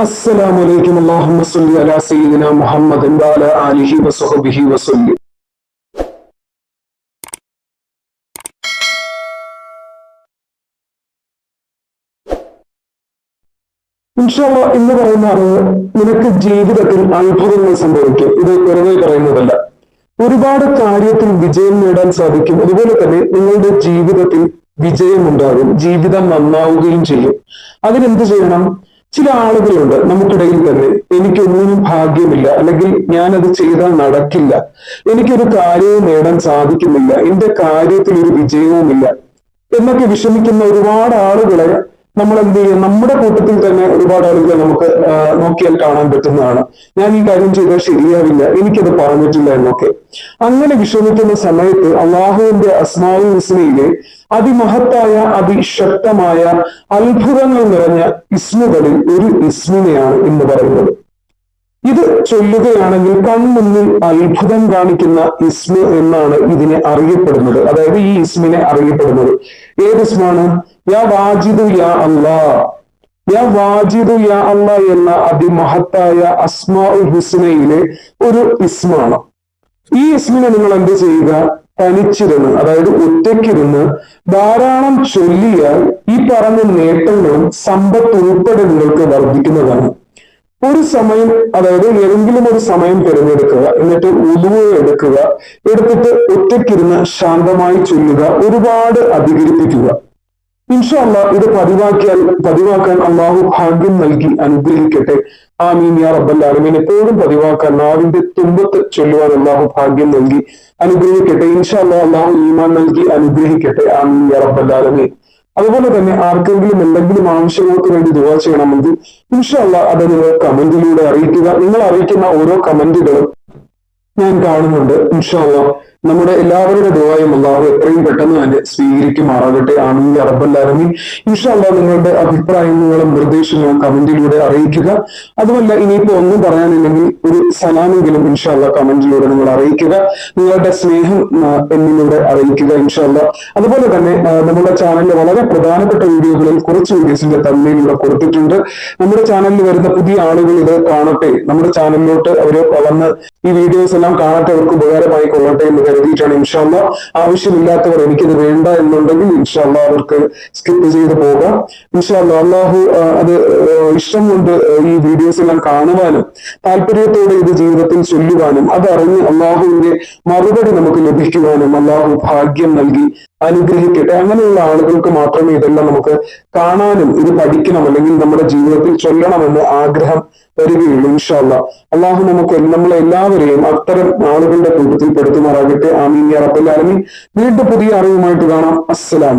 السلام عليكم اللهم صل على سيدنا محمد وعلى آله وصحبه وسلم ഇൻഷാല്ല എന്ന് പറയുന്ന അറിവ് നിനക്ക് ജീവിതത്തിൽ അത്ഭുതങ്ങൾ സംഭവിക്കും ഇത് വെറുതെ പറയുന്നതല്ല ഒരുപാട് കാര്യത്തിൽ വിജയം നേടാൻ സാധിക്കും അതുപോലെ തന്നെ നിങ്ങളുടെ ജീവിതത്തിൽ വിജയമുണ്ടാകും ജീവിതം നന്നാവുകയും ചെയ്യും അതിനെന്ത് ചെയ്യണം ചില ആളുകളുണ്ട് നമുക്കിടയിൽ തന്നെ എനിക്കൊന്നും ഭാഗ്യമില്ല അല്ലെങ്കിൽ ഞാൻ അത് ചെയ്താൽ നടക്കില്ല. എനിക്കൊരു കാര്യവും നേടാൻ സാധിക്കുന്നില്ല എന്റെ കാര്യത്തിൽ ഒരു വിജയവുമില്ല. എന്നൊക്കെ വിഷമിക്കുന്ന ഒരുപാട് ആളുകളെ നമ്മൾ എന്ത് ചെയ്യും നമ്മുടെ കൂട്ടത്തിൽ തന്നെ ഒരുപാട് ആളുകളെ നമുക്ക് നോക്കിയാൽ കാണാൻ പറ്റുന്നതാണ്. ഞാൻ ഈ കാര്യം ചെയ്താൽ ശരിയാവില്ല. എനിക്കത് പറഞ്ഞിട്ടില്ല എന്നൊക്കെ. അങ്ങനെ വിഷമിക്കുന്ന സമയത്ത് അള്ളാഹുവിന്റെ അസ്മാവു ഹുസ്നയിലെ അതിമഹത്തായ അതിശക്തമായ അത്ഭുതങ്ങൾ നിറഞ്ഞ ഇസ്മുകളിൽ ഒരു ഇസ്മിനെയാണ് ഇന്ന് പറയുന്നത്. ഇത് ചൊല്ലുകയാണെങ്കിൽ കൺമുന്നിൽ അത്ഭുതം കാണിക്കുന്ന ഇസ്മ എന്നാണ് ഇതിനെ അറിയപ്പെടുന്നത്. അതായത് ഈ ഇസ്മിനെ അറിയപ്പെടുന്നത്. ഏത് ഇസ്മാണ്? യാ വാജിദു യാ അല്ല. യാ വാജിദു യാ അല്ല എന്ന അതിമഹത്തായ അസ്മാ ഉൽ ഹുസ്നയിലെ ഒരു ഇസ്മാണ്. ഈ ഇസ്മിനെ നിങ്ങൾ എന്ത് ചെയ്യുക? തനിച്ചിരുന്ന് അതായത് ഒറ്റയ്ക്കിരുന്ന് ധാരാളം ചൊല്ലിയാൽ ഈ പറഞ്ഞ നേട്ടങ്ങളും സമ്പത്ത് ഉൾപ്പെടെ നിങ്ങൾക്ക് വർദ്ധിക്കുന്നതാണ്. ഒരു സമയം അതായത് ഏതെങ്കിലും ഒരു സമയം തിരഞ്ഞെടുക്കുക എന്നിട്ട് ഉലുവ എടുക്കുക എടുത്തിട്ട് ഒറ്റയ്ക്കിരുന്ന് ശാന്തമായി ചൊല്ലുക ഒരുപാട് അധികരിപ്പിക്കുക. ഇൻഷല്ല ഇത് പതിവാക്കിയാൽ പതിവാക്കാൻ അള്ളാഹു ഭാഗ്യം നൽകി അനുഗ്രഹിക്കട്ടെ. ആമീൻ യാ റബ്ബൽ ആലമീൻ. എപ്പോഴും പതിവാക്കാൻ നാവിന്റെ തുമ്പത്ത് ചൊല്ലുവാൻ അള്ളാഹു ഭാഗ്യം നൽകി അനുഗ്രഹിക്കട്ടെ. ഇൻഷല്ല അള്ളാഹു ഈമാൻ നൽകി അനുഗ്രഹിക്കട്ടെ. ആമീൻ യാ റബ്ബൽ അതുപോലെ തന്നെ ആർക്കെങ്കിലും എന്തെങ്കിലും ആവശ്യങ്ങൾക്ക് വേണ്ടി ദുവാ ചെയ്യണമെങ്കിൽ ഇൻഷല്ല അത് നിങ്ങൾ കമന്റിലൂടെ അറിയിക്കുക. നിങ്ങൾ അറിയിക്കുന്ന ഓരോ കമന്റുകളും ഞാൻ കാണുന്നുണ്ട്. ഇൻഷല്ല നമ്മുടെ എല്ലാവരുടെ ദുവായും അള്ളാഹു എത്രയും പെട്ടെന്ന് തന്നെ സ്വീകരിക്കുമാറാകട്ടെ ആമീൻ അറബല്ലാലമീൻ ഇൻഷാല്ല നിങ്ങളുടെ അഭിപ്രായങ്ങളും നിർദ്ദേശങ്ങളും കമന്റിലൂടെ അറിയിക്കുക. അതുമല്ല ഇനിയിപ്പോ ഒന്നും പറയാനില്ലെങ്കിൽ ഒരു സലാമെങ്കിലും ഇൻഷാല്ല ചെയ്യുക നിങ്ങൾ അറിയിക്കുക. നിങ്ങളുടെ സ്നേഹം എന്നിലൂടെ അറിയിക്കുക ഇൻഷാല്ല അതുപോലെ തന്നെ നമ്മുടെ ചാനലിൽ വളരെ പ്രധാനപ്പെട്ട വീഡിയോകളിൽ കുറച്ച് വീഡിയോസിന്റെ തമ്മിലൂടെ കൊടുത്തിട്ടുണ്ട്. നമ്മുടെ ചാനലിൽ വരുന്ന പുതിയ ആളുകൾ ഇത് കാണട്ടെ. നമ്മുടെ ചാനലിലോട്ട് അവർ വളർന്ന് ഈ വീഡിയോസ് എല്ലാം കാണട്ടെ അവർക്ക് ഉപകാരമായി കൊള്ളട്ടെ എന്ന് കരുതിയിട്ടാണ് ഇൻഷാല്ല ആവശ്യമില്ലാത്തവർ എനിക്കിത് വേണ്ട എന്നുണ്ടെങ്കിൽ ഇൻഷാല്ല അവർക്ക് സ്കിപ്പ് ചെയ്ത് പോകാം. ഇൻഷാല്ല അള്ളാഹു അത് ഇഷ്ടം കൊണ്ട് ഈ വീഡിയോസ് എല്ലാം കാണുവാനും താല്പര്യത്തോടെ ഇത് ജീവിതത്തിൽ ചൊല്ലുവാനും അതറിഞ്ഞ് അള്ളാഹുവിന്റെ മറുപടി നമുക്ക് ലഭിക്കുവാനും അള്ളാഹു ഭാഗ്യം നൽകി അനുഗ്രഹിക്കട്ടെ. അങ്ങനെയുള്ള ആളുകൾക്ക് മാത്രമേ ഇതെല്ലാം നമുക്ക് കാണാനും ഇത് പഠിക്കണം അല്ലെങ്കിൽ നമ്മുടെ ജീവിതത്തിൽ ചൊല്ലണമെന്ന് ആഗ്രഹം വരികയുള്ളൂ ഇൻഷാല്ല അള്ളാഹു നമുക്ക് നമ്മളെ എല്ലാവരെയും അത്തരം ആളുകളുടെ കൂട്ടത്തിൽ പെടുത്തുമാറാകട്ടെ. ആമീൻ റബ്ബൽ വീണ്ടും പുതിയ അറിവുമായിട്ട് കാണാം. അസ്സലാം